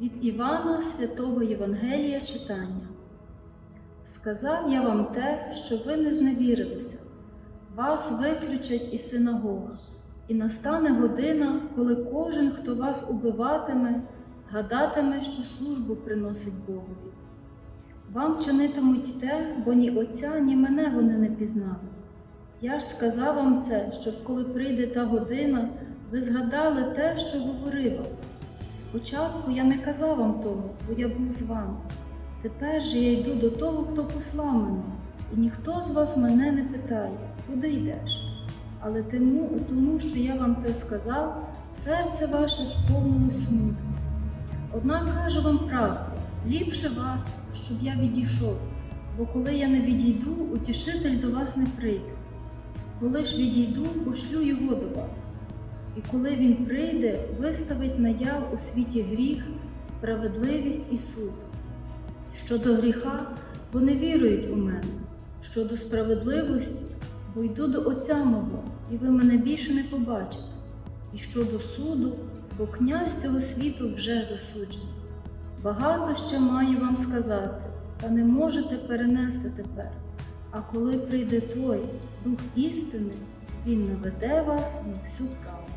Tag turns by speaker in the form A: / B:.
A: Від Івана Святого Євангелія читання. Сказав я вам те, що ви не зневірилися. Вас виключать із синагог, і настане година, коли кожен, хто вас убиватиме, гадатиме, що службу приносить Богові. Вам чинитимуть те, бо ні Отця, ні мене вони не пізнали. Я ж сказав вам це, щоб коли прийде та година, ви згадали те, що говорив. Спочатку я не казав вам того, бо я був з вами. Тепер же я йду до того, хто послав мене, і ніхто з вас мене не питає, куди йдеш. Але тому, тому, що я вам це сказав, серце ваше сповнилось смутку. Однак кажу вам правду, ліпше вас, щоб я відійшов, бо коли я не відійду, утішитель до вас не прийде. Коли ж відійду, пошлю його до вас. І коли він прийде, виставить наяв у світі гріх, справедливість і суд. Щодо гріха, бо не вірують у мене, щодо справедливості, бо йду до Отця мого, і ви мене більше не побачите. І щодо суду, бо князь цього світу вже засуджений. Багато ще маю вам сказати, та не можете перенести тепер. А коли прийде той, Дух істини, Він наведе вас на всю правду.